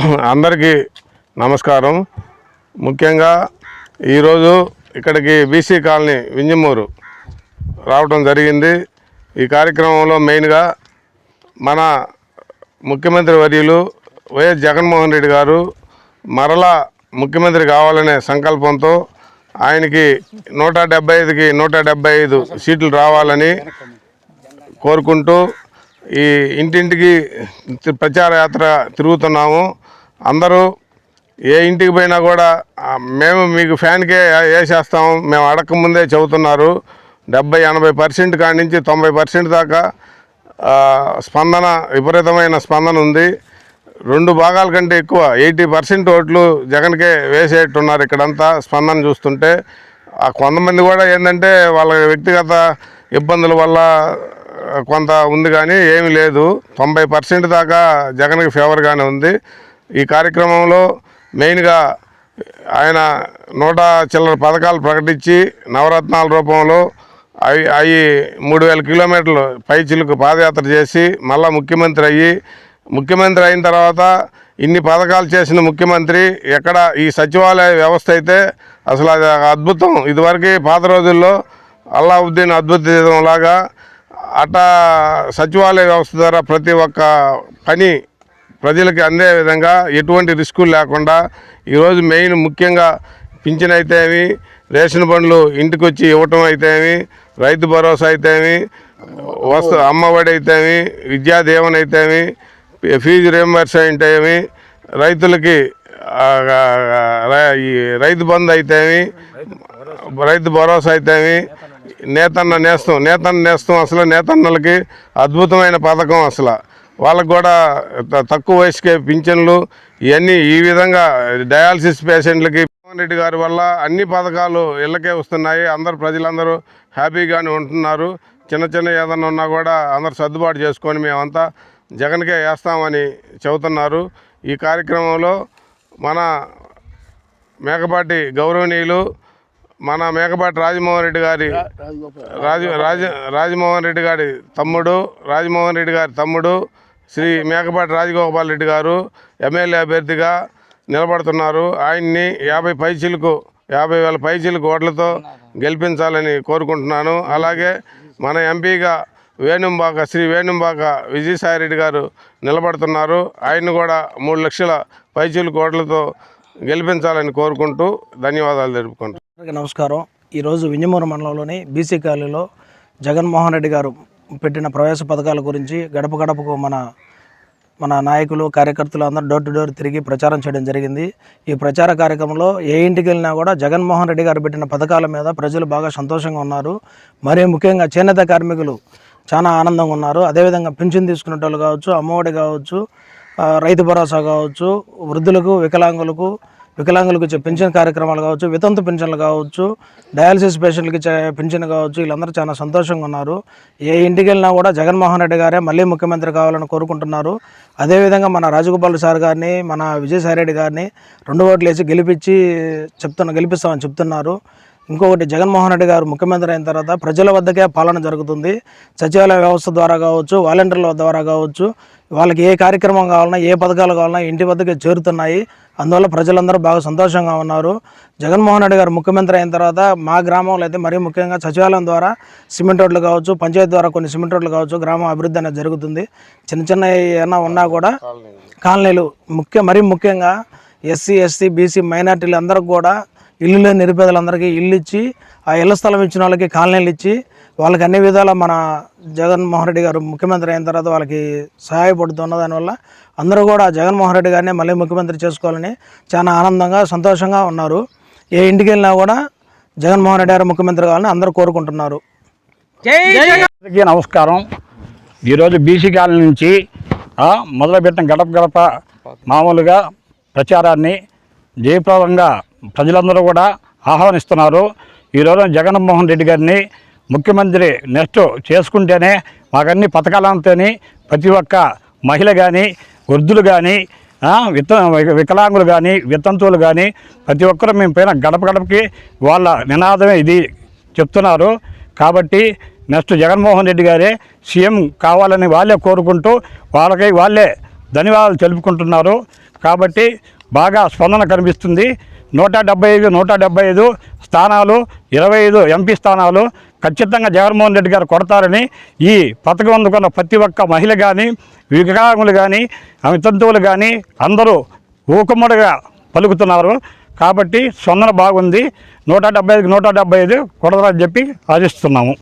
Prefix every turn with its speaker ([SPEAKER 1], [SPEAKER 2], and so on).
[SPEAKER 1] అందరికీ నమస్కారం. ముఖ్యంగా ఈరోజు ఇక్కడికి బీసీ కాలనీ వింజమూరు రావడం జరిగింది. ఈ కార్యక్రమంలో మెయిన్గా మన ముఖ్యమంత్రి వర్యులు వైఎస్ జగన్మోహన్ రెడ్డి గారు మరలా ముఖ్యమంత్రి కావాలనే సంకల్పంతో ఆయనకి నూట డెబ్బై ఐదుకి నూట డెబ్బై ఐదు సీట్లు రావాలని కోరుకుంటూ ఈ ఇంటింటికి ప్రచారయాత్ర ప్రచార యాత్ర తిరుగుతున్నాము. అందరూ ఏ ఇంటికి పోయినా కూడా మేము మీకు ఫ్యాన్కే వేసేస్తాం మేము అడగకముందే చెబుతున్నారు. డెబ్బై ఎనభై పర్సెంట్ కాడి నుంచి తొంభై పర్సెంట్ దాకా స్పందన విపరీతమైన స్పందన ఉంది. రెండు భాగాల కంటే ఎక్కువ ఎయిటీ పర్సెంట్ ఓట్లు జగన్కే వేసేట్టున్నారు ఇక్కడంతా స్పందన చూస్తుంటే. ఆ కొంతమంది కూడా ఏంటంటే వాళ్ళ వ్యక్తిగత ఇబ్బందుల వల్ల కొంత ఉంది కానీ ఏమీ లేదు. తొంభై పర్సెంట్ దాకా జగన్కి ఫేవర్గానే ఉంది. ఈ కార్యక్రమంలో మెయిన్గా ఆయన నూట చిల్లర పథకాలు ప్రకటించి నవరత్నాల రూపంలో అవి అవి మూడు వేల కిలోమీటర్లు పైచిలకు పాదయాత్ర చేసి మళ్ళా ముఖ్యమంత్రి అయ్యి ముఖ్యమంత్రి అయిన తర్వాత ఇన్ని పథకాలు చేసిన ముఖ్యమంత్రి ఎక్కడ ఈ సచివాలయ వ్యవస్థ అయితే అసలు అది అద్భుతం. ఇదివరకు పాత రోజుల్లో అల్లావుద్దీన్ అద్భుతం లాగా అట్టా సచివాలయ వ్యవస్థ ద్వారా ప్రతి ఒక్క పని ప్రజలకి అందే విధంగా ఎటువంటి రిస్కులు లేకుండా ఈరోజు మెయిన్ ముఖ్యంగా పింఛన్ అయితేమి రేషన్ బండ్లు ఇంటికి వచ్చి ఇవ్వటం అయితేమి రైతు భరోసా అయితేమి వస్తు అమ్మఒడి అయితేమి విద్యా దీవెన అయితేమి ఫీజు రియంబర్స్మెంట్ ఏమి రైతులకి ఈ రైతు బంధు అయితేమి రైతు భరోసా అయితేమి నేతన్న నేస్తం నేతన్న నేస్తం అసలు నేతన్నలకి అద్భుతమైన పథకం అసలు. వాళ్ళకు కూడా త- తక్కువ వయసుకే పింఛన్లు ఇవన్నీ ఈ విధంగా డయాలసిస్ పేషెంట్లకి రెడ్డి గారి వల్ల అన్ని పథకాలు ఇళ్ళకే వస్తున్నాయి. అందరు ప్రజలందరూ హ్యాపీగానే ఉంటున్నారు. చిన్న చిన్న ఏదన్నా ఉన్నా కూడా అందరు సర్దుబాటు చేసుకొని మేమంతా జగన్కే వేస్తామని చెబుతున్నారు. ఈ కార్యక్రమంలో మన మేకపాటి గౌరవనీయులు మన మేకపాటి రాజమోహన్ రెడ్డి గారి రాజు రాజ రాజమోహన్ రెడ్డి గారి తమ్ముడు రాజమోహన్ రెడ్డి గారి తమ్ముడు శ్రీ మేకపాటి రాజగోపాల్ రెడ్డి గారు ఎమ్మెల్యే అభ్యర్థిగా నిలబడుతున్నారు. ఆయన్ని యాభై పైచీలకు యాభై వేల పైచీలకు ఓట్లతో గెలిపించాలని కోరుకుంటున్నాను. అలాగే మన ఎంపీగా వేణుంబాక శ్రీ వేణుంబాక విజయసాయిరెడ్డి గారు నిలబడుతున్నారు. ఆయన్ని కూడా మూడు లక్షల పైచీలకు ఓట్లతో గెలిపించాలని కోరుకుంటూ ధన్యవాదాలు తెలుపుకుంటున్నాను.
[SPEAKER 2] అందరికీ నమస్కారం. ఈరోజు వింజమూరు మండలంలోని బీసీ కాలనీలో జగన్మోహన్ రెడ్డి గారు పెట్టిన ప్రవేశ పథకాల గురించి గడప గడపకు మన మన నాయకులు కార్యకర్తలు అందరూ డోర్ టు డోర్ తిరిగి ప్రచారం చేయడం జరిగింది. ఈ ప్రచార కార్యక్రమంలో ఏ ఇంటికి వెళ్ళినా కూడా జగన్మోహన్ రెడ్డి గారు పెట్టిన పథకాల మీద ప్రజలు బాగా సంతోషంగా ఉన్నారు. మరీ ముఖ్యంగా చేనేత కార్మికులు చాలా ఆనందంగా ఉన్నారు. అదేవిధంగా పింఛన్ తీసుకునే వాళ్ళు కావచ్చు అమ్మఒడి కావచ్చు రైతు భరోసా కావచ్చు వృద్ధులకు వికలాంగులకు వికలాంగులకు ఇచ్చే పెన్షన్ కార్యక్రమాలు కావచ్చు వితంతు పెన్షన్లు కావచ్చు డయాలసిస్ పేషెంట్లకి ఇచ్చే పెన్షన్ కావచ్చు వీళ్ళందరూ చాలా సంతోషంగా ఉన్నారు. ఏ ఇంటికి వెళ్ళినా కూడా జగన్మోహన్ రెడ్డి గారే మళ్ళీ ముఖ్యమంత్రి కావాలని కోరుకుంటున్నారు. అదేవిధంగా మన రాజగోపాల్ సార్ గారిని మన విజయసాయి రెడ్డి గారిని రెండు ఓట్లు వేసి గెలిపించి చెప్తున్న గెలిపిస్తామని చెప్తున్నారు. ఇంకొకటి జగన్మోహన్ రెడ్డి గారు ముఖ్యమంత్రి అయిన తర్వాత ప్రజల వద్దకే పాలన జరుగుతుంది. సచివాలయ వ్యవస్థ ద్వారా కావచ్చు వాలంటీర్ల ద్వారా కావచ్చు వాళ్ళకి ఏ కార్యక్రమం కావాలన్నా ఏ పథకాలు కావాలన్నా ఇంటి వద్దకే చేరుతున్నాయి. అందువల్ల ప్రజలందరూ బాగా సంతోషంగా ఉన్నారు. జగన్మోహన్ రెడ్డి గారు ముఖ్యమంత్రి అయిన తర్వాత మా గ్రామంలో అయితే మరీ ముఖ్యంగా సచివాలయం ద్వారా సిమెంట్ రోడ్లు కావచ్చు పంచాయతీ ద్వారా కొన్ని సిమెంట్ రోడ్లు కావచ్చు గ్రామం అభివృద్ధి అనేది జరుగుతుంది. చిన్న చిన్న ఏమైనా ఉన్నా కూడా కాలనీలు ముఖ్య మరీ ముఖ్యంగా ఎస్సీ ఎస్సీ బీసీ మైనార్టీలు అందరికి కూడా ఇల్లు లేని నిరుపేదలందరికీ ఇల్లు ఇచ్చి ఆ ఇళ్ళ స్థలం ఇచ్చిన వాళ్ళకి కాలనీలు ఇచ్చి వాళ్ళకి అన్ని విధాల మన జగన్మోహన్ రెడ్డి గారు ముఖ్యమంత్రి అయిన తర్వాత వాళ్ళకి సహాయపడుతున్న దానివల్ల అందరూ కూడా జగన్మోహన్ రెడ్డి గారిని మళ్ళీ ముఖ్యమంత్రి చేసుకోవాలని చాలా ఆనందంగా సంతోషంగా ఉన్నారు. ఏ ఇంటికి వెళ్ళినా కూడా జగన్మోహన్ రెడ్డి గారు ముఖ్యమంత్రి కావాలని అందరూ కోరుకుంటున్నారు.
[SPEAKER 3] అందరికీ నమస్కారం. ఈరోజు బీసీ కాలనీ నుంచి మొదలుపెట్టిన గడప గడప మామూలుగా ప్రచారాన్ని జయప్రదంగా ప్రజలందరూ కూడా ఆహ్వానిస్తున్నారు. ఈరోజు జగన్మోహన్ రెడ్డి గారిని ముఖ్యమంత్రి నెక్స్ట్ చేసుకుంటేనే మాకన్ని పథకాలతోని ప్రతి ఒక్క మహిళ కానీ వృద్ధులు కానీ విత్త వికలాంగులు కానీ వితంతువులు కానీ ప్రతి ఒక్కరు మేము పైన గడప గడపకి వాళ్ళ నినాదమే ఇది చెప్తున్నారు. కాబట్టి నెక్స్ట్ జగన్మోహన్ రెడ్డి గారే సీఎం కావాలని వాళ్ళే కోరుకుంటూ వాళ్ళకి వాళ్ళే ధన్యవాదాలు తెలుపుకుంటున్నారు. కాబట్టి బాగా స్పందన కనిపిస్తుంది. నూట డెబ్బై ఐదు నూట డెబ్బై ఐదు స్థానాలు ఇరవై ఐదు ఎంపీ స్థానాలు ఖచ్చితంగా జగన్మోహన్ రెడ్డి గారు కొడతారని ఈ పథకం అందుకున్న ప్రతి ఒక్క మహిళ కానీ వికలాంగులు కానీ అమితంతువులు కానీ అందరూ ఊకమ్మడిగా పలుకుతున్నారు. కాబట్టి స్పందన బాగుంది. నూట డెబ్బై ఐదుకి నూట డెబ్బై ఐదు కొడతారని చెప్పి ఆశిస్తున్నాము.